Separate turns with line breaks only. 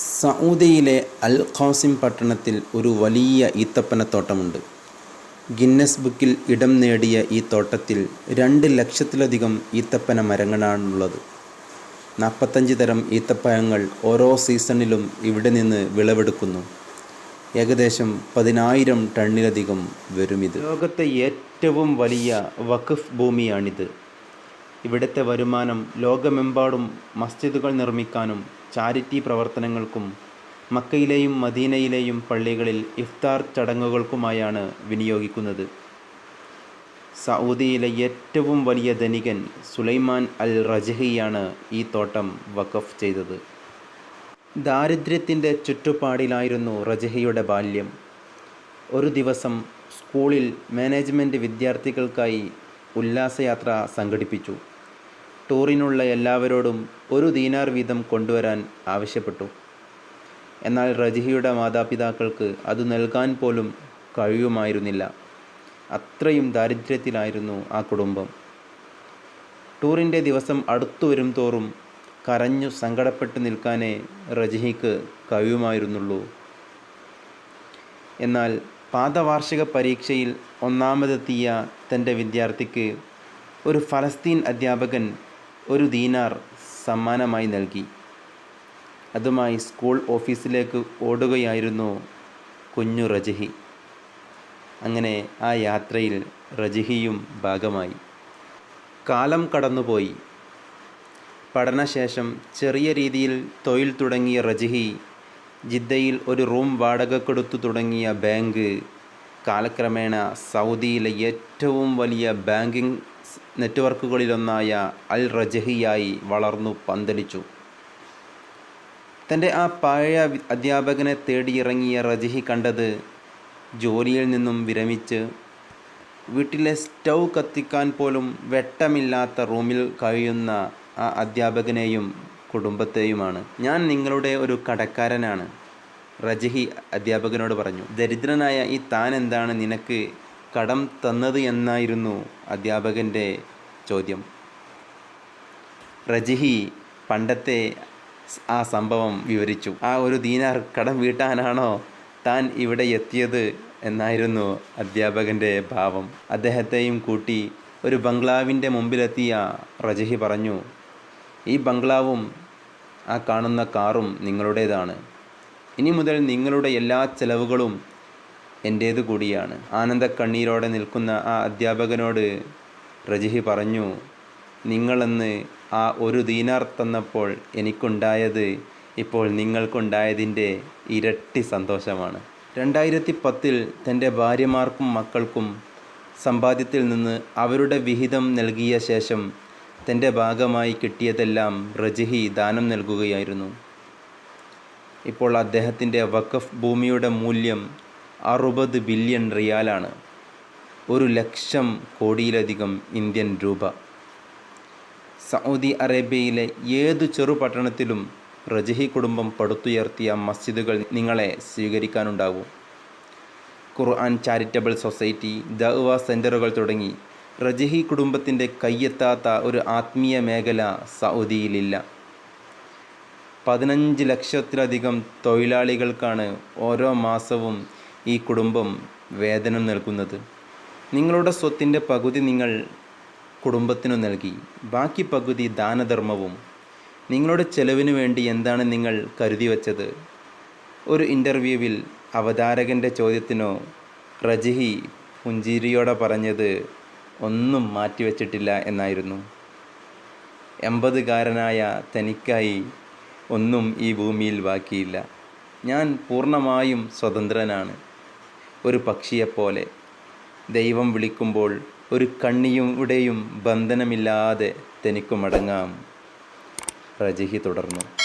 സഊദിയിലെ അൽ Qasem പട്ടണത്തിൽ ഒരു വലിയ ഈത്തപ്പനത്തോട്ടമുണ്ട്. ഗിന്നസ് ബുക്കിൽ ഇടം നേടിയ ഈ തോട്ടത്തിൽ രണ്ട് ലക്ഷത്തിലധികം ഈത്തപ്പന മരങ്ങളാണുള്ളത്. നാൽപ്പത്തഞ്ച് തരം ഈത്തപ്പഴങ്ങൾ ഓരോ സീസണിലും ഇവിടെ നിന്ന് വിളവെടുക്കുന്നു. ഏകദേശം പതിനായിരം ടണ്ണിലധികം വരും ഇത് ലോകത്തെ ഏറ്റവും വലിയ വഖഫ് ഭൂമിയാണിത്. ഇവിടുത്തെ വരുമാനം ലോകമെമ്പാടും മസ്ജിദുകൾ നിർമ്മിക്കാനും ചാരിറ്റി പ്രവർത്തനങ്ങൾക്കും മക്കയിലെയും മദീനയിലെയും പള്ളികളിൽ ഇഫ്താർ ചടങ്ങുകൾക്കുമായാണ് വിനിയോഗിക്കുന്നത്. സൗദിയിലെ ഏറ്റവും വലിയ ധനികൻ സുലൈമാൻ അൽ റജഹിയാണ് ഈ തോട്ടം വഖഫ് ചെയ്തത്. ദാരിദ്ര്യത്തിന്റെ ചുറ്റുപാടിലായിരുന്നു റജഹിയുടെ ബാല്യം. ഒരു ദിവസം സ്കൂളിൽ മാനേജ്മെന്റ് വിദ്യാർത്ഥികൾക്കായി ഉല്ലാസയാത്ര സംഘടിപ്പിച്ചു. ടൂറിനുള്ള എല്ലാവരോടും ഒരു ദീനാർ വീതം കൊണ്ടുവരാൻ ആവശ്യപ്പെട്ടു. എന്നാൽ റജിഹിയുടെ മാതാപിതാക്കൾക്ക് അത് നൽകാൻ പോലും കഴിയുമായിരുന്നില്ല. അത്രയും ദാരിദ്ര്യത്തിലായിരുന്നു ആ കുടുംബം. ടൂറിന്റെ ദിവസം അടുത്തു വരും തോറും കരഞ്ഞു സങ്കടപ്പെട്ട് നിൽക്കാനേ റജിഹിക്ക് കഴിയുമായിരുന്നുള്ളൂ. എന്നാൽ പാദവാർഷിക പരീക്ഷയിൽ ഒന്നാമതെത്തിയ തന്റെ വിദ്യാർത്ഥിക്ക് ഒരു ഫലസ്തീൻ അധ്യാപകൻ ഒരു ദീനാർ സമ്മാനമായി നൽകി. അതുമായി സ്കൂൾ ഓഫീസിലേക്ക് ഓടുകയായിരുന്നു കുഞ്ഞു റജിഹി. അങ്ങനെ ആ യാത്രയിൽ റജിഹിയും ഭാഗമായി. കാലം കടന്നുപോയി. പഠനശേഷം ചെറിയ രീതിയിൽ തൊഴിൽ തുടങ്ങിയ റജിഹി ജിദ്ദയിൽ ഒരു റൂം വാടകക്കെടുത്തു തുടങ്ങിയ ബാങ്ക് കാലക്രമേണ സൗദിയിലെ ഏറ്റവും വലിയ ബാങ്കിംഗ് നെറ്റ്വർക്കുകളിലൊന്നായ അൽ റജഹിയായി വളർന്നു പന്തലിച്ചു. തന്റെ ആ പഴയ അധ്യാപകനെ തേടിയിറങ്ങിയ റജഹി കണ്ടത് ജോലിയിൽ നിന്നും വിരമിച്ച് വീട്ടിലെ സ്റ്റൗ കത്തിക്കാൻ പോലും വെട്ടമില്ലാത്ത റൂമിൽ കഴിയുന്ന ആ അധ്യാപകനെയും കുടുംബത്തെയുമാണ്. ഞാൻ നിങ്ങളുടെ ഒരു കടക്കാരനാണ് റജഹി അധ്യാപകനോട് പറഞ്ഞു. ദരിദ്രനായ ഈ താൻ എന്താണ് നിനക്ക് കടം തന്നത് എന്നായിരുന്നു അധ്യാപകന്റെ ചോദ്യം. റജിഹി പണ്ടത്തെ ആ സംഭവം വിവരിച്ചു. ആ ഒരു ദീനാർ കടം വീട്ടാനാണോ താൻ ഇവിടെ എത്തിയത് എന്നായിരുന്നു അധ്യാപകന്റെ ഭാവം. അദ്ദേഹത്തെയും കൂട്ടി ഒരു ബംഗ്ലാവിന്റെ മുമ്പിലെത്തിയ റജഹി പറഞ്ഞു ഈ ബംഗ്ലാവും ആ കാണുന്ന കാറും നിങ്ങളുടേതാണ്. ഇനി മുതൽ നിങ്ങളുടെ എല്ലാ ചെലവുകളും എന്റേതു കൂടിയാണ്. ആനന്ദ കണ്ണീരോടെ നിൽക്കുന്ന ആ അധ്യാപകനോട് റജിഹി പറഞ്ഞു നിങ്ങളെന്ന് ആ ഒരു ദീനാർ തന്നപ്പോൾ എനിക്കുണ്ടായത് ഇപ്പോൾ നിങ്ങൾക്കുണ്ടായതിന്റെ ഇരട്ടി സന്തോഷമാണ്. രണ്ടായിരത്തി പത്തിൽ തന്റെ ഭാര്യമാർക്കും മക്കൾക്കും സമ്പാദ്യത്തിൽ നിന്ന് അവരുടെ വിഹിതം നൽകിയ ശേഷം തന്റെ ഭാഗമായി കിട്ടിയതെല്ലാം റജിഹി ദാനം നൽകുകയായിരുന്നു. ഇപ്പോൾ അദ്ദേഹത്തിന്റെ വഖഫ് ഭൂമിയുടെ മൂല്യം അറുപത് ബില്യൺ റിയാലാണ് ഒരു ലക്ഷം കോടിയിലധികം ഇന്ത്യൻ രൂപ. സൗദി അറേബ്യയിലെ ഏതു ചെറുപട്ടണത്തിലും റജഹി കുടുംബം പടുത്തുയർത്തിയ മസ്ജിദുകൾ നിങ്ങളെ സ്വീകരിക്കാനുണ്ടാകും. ഖുർആൻ ചാരിറ്റബിൾ സൊസൈറ്റി ദഅവ സെന്ററുകൾ തുടങ്ങി റജഹി കുടുംബത്തിന്റെ കയ്യെത്താത്ത ഒരു ആത്മീയ മേഖല സൗദിയിലില്ല. പതിനഞ്ച് ലക്ഷത്തിലധികം തൊഴിലാളികൾക്കാണ് ഓരോ മാസവും ഈ കുടുംബം വേതനം നൽകുന്നത്. നിങ്ങളുടെ സ്വത്തിന്റെ പകുതി നിങ്ങൾ കുടുംബത്തിനു നൽകി. ബാക്കി പകുതി ദാനധർമ്മവും. നിങ്ങളുടെ ചെലവിനു വേണ്ടി എന്താണ് നിങ്ങൾ കരുതി വച്ചത്? ഒരു ഇന്റർവ്യൂവിൽ അവതാരകന്റെ ചോദ്യത്തിനോ റജിഹി പുഞ്ചിരിയോടെ പറഞ്ഞത് ഒന്നും മാറ്റിവെച്ചിട്ടില്ല എന്നായിരുന്നു. എൺപതുകാരനായ തനിക്കായി ഒന്നും ഈ ഭൂമിയിൽ ബാക്കിയില്ല. ഞാൻ പൂർണമായും സ്വതന്ത്രനാണ്. ഒരു പക്ഷിയെപ്പോലെ. ദൈവം വിളിക്കുമ്പോൾ ഒരു കണ്ണിയുടെയും ബന്ധനമില്ലാതെ തനിക്കു മടങ്ങാം തുടർന്നു.